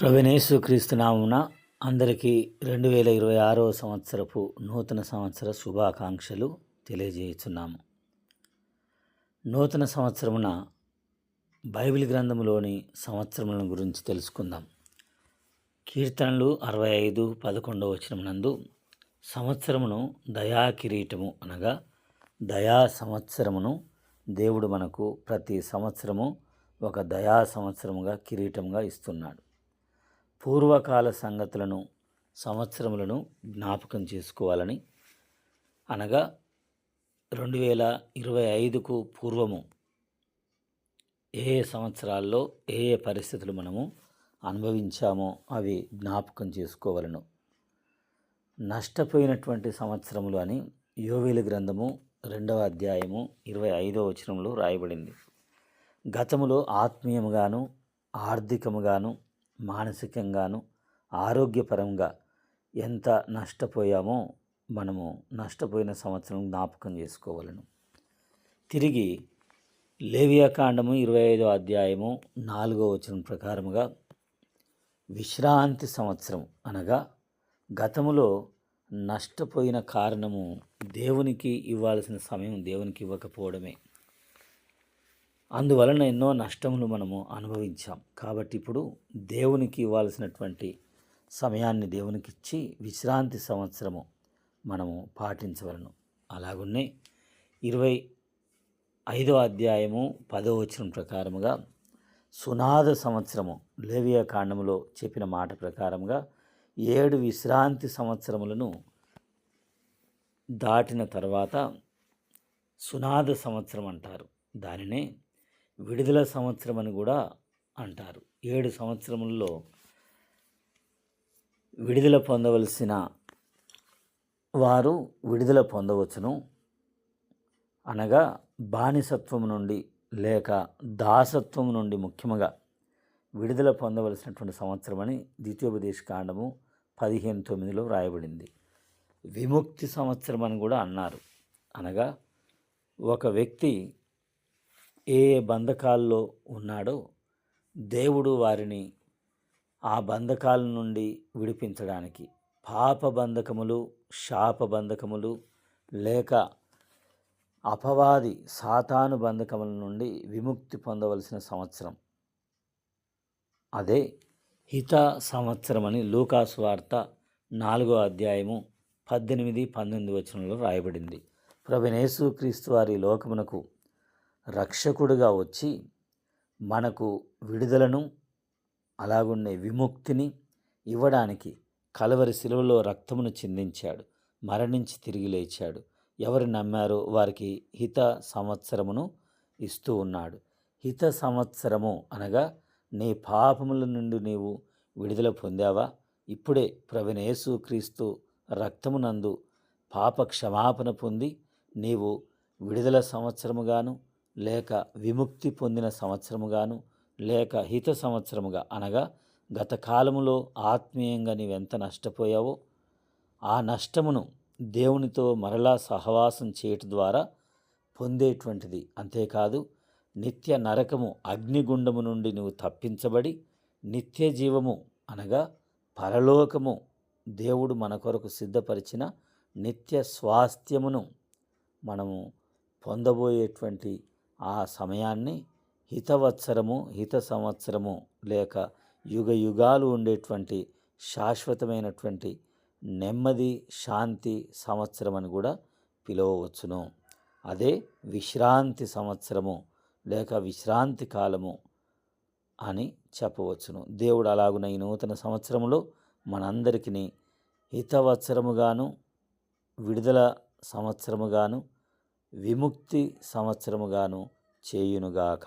ప్రవీణేశు క్రీస్తునామున అందరికీ రెండు వేల ఇరవై ఆరో సంవత్సరపు నూతన సంవత్సర శుభాకాంక్షలు తెలియజేస్తున్నాము నూతన సంవత్సరమున బైబిల్ గ్రంథములోని సంవత్సరములను గురించి తెలుసుకుందాం. కీర్తనలు అరవై ఐదు పదకొండవ వచనమునందు సంవత్సరమును దయా కిరీటము అనగా దయా సంవత్సరమును దేవుడు మనకు ప్రతి సంవత్సరము ఒక దయా సంవత్సరముగా కిరీటంగా ఇస్తున్నాడు. పూర్వకాల సంగతులను సంవత్సరములను జ్ఞాపకం చేసుకోవాలని అనగా రెండు వేల ఇరవై ఐదుకు పూర్వము ఏ ఏ సంవత్సరాల్లో ఏ ఏ పరిస్థితులు మనము అనుభవించామో అవి జ్ఞాపకం చేసుకోవలను. నష్టపోయినటువంటి సంవత్సరములు అని యోవేలు గ్రంథము రెండవ అధ్యాయము ఇరవై ఐదవ వచనంలో రాయబడింది. గతములో ఆత్మీయముగాను ఆర్థికముగాను మానసికంగాను ఆరోగ్యపరంగా ఎంత నష్టపోయామో మనము నష్టపోయిన సంవత్సరం జ్ఞాపకం చేసుకోవాలను. తిరిగి లేవియాకాండము ఇరవై ఐదో అధ్యాయము నాలుగో వచనం ప్రకారముగా విశ్రాంతి సంవత్సరం అనగా గతములో నష్టపోయిన కారణము దేవునికి ఇవ్వాల్సిన సమయం దేవునికి ఇవ్వకపోవడమే. అందువలన ఎన్నో నష్టములు మనము అనుభవించాం. కాబట్టి ఇప్పుడు దేవునికి ఇవ్వాల్సినటువంటి సమయాన్ని దేవునికి ఇచ్చి విశ్రాంతి సంవత్సరము మనము పాటించవలను. అలాగున్నే ఇరవై ఐదో అధ్యాయము పదో వచనం ప్రకారముగా సునాద సంవత్సరము లేవియా కాండములో చెప్పిన మాట ప్రకారముగా ఏడు విశ్రాంతి సంవత్సరములను దాటిన తర్వాత సునాద సంవత్సరం అంటారు దానినే విడుదల సంవత్సరం అని కూడా అంటారు. ఏడు సంవత్సరంలో విడుదల పొందవలసిన వారు విడుదల పొందవచ్చును. అనగా బానిసత్వం నుండి లేక దాసత్వం నుండి ముఖ్యముగా విడుదల పొందవలసినటువంటి సంవత్సరమని ద్వితీయోపదేశ కాండము పదిహేను తొమ్మిదిలో వ్రాయబడింది. విముక్తి సంవత్సరం అని కూడా అన్నారు. అనగా ఒక వ్యక్తి ఏ ఏ బంధకాల్లో ఉన్నాడో దేవుడు వారిని ఆ బంధకాల నుండి విడిపించడానికి. పాప బంధకములు శాప బంధకములు లేక అపవాది సాతాను బంధకముల నుండి విముక్తి పొందవలసిన సంవత్సరం. అదే హిత సంవత్సరం అని లూకాసు వార్త నాలుగో అధ్యాయము పద్దెనిమిది పంతొమ్మిది వచనంలో రాయబడింది. ప్రభునేసు క్రీస్తు వారి లోకమునకు రక్షకుడుగా వచ్చి మనకు విడుదలను అలాగున్నే విముక్తిని ఇవ్వడానికి కలవరి శిలువలో రక్తమును చిందించాడు. మరణించి తిరిగి లేచాడు. ఎవరు నమ్మారో వారికి హిత సంవత్సరమును ఇస్తూ ఉన్నాడు. హిత సంవత్సరము అనగా నీ పాపముల నుండి నీవు విడుదల పొందావా? ఇప్పుడే ప్రవీణేసు క్రీస్తు రక్తమునందు పాప క్షమాపణ పొంది నీవు విడుదల సంవత్సరముగాను లేక విముక్తి పొందిన సంవత్సరముగాను లేక హిత సంవత్సరముగా అనగా గత కాలములో ఆత్మీయంగా నీవెంత నష్టపోయావో ఆ నష్టమును దేవునితో మరలా సహవాసం చేయటం ద్వారా పొందేటువంటిది. అంతేకాదు నిత్య నరకము అగ్నిగుండము నుండి నువ్వు తప్పించబడి నిత్య జీవము అనగా పరలోకము దేవుడు మన కొరకు సిద్ధపరిచిన నిత్య స్వాస్థ్యమును మనము పొందబోయేటువంటి ఆ సమయాన్ని హితవత్సరము హిత సంవత్సరము లేక యుగ యుగాలు ఉండేటువంటి శాశ్వతమైనటువంటి నెమ్మది శాంతి సంవత్సరం అని కూడా పిలవవచ్చును. అదే విశ్రాంతి సంవత్సరము లేక విశ్రాంతి కాలము అని చెప్పవచ్చును. దేవుడు అలాగున ఈ నూతన సంవత్సరంలో మనందరికీ హితవత్సరముగాను విడుదల సంవత్సరముగాను విముక్తి సంవత్సరముగాను చేయునుగాక.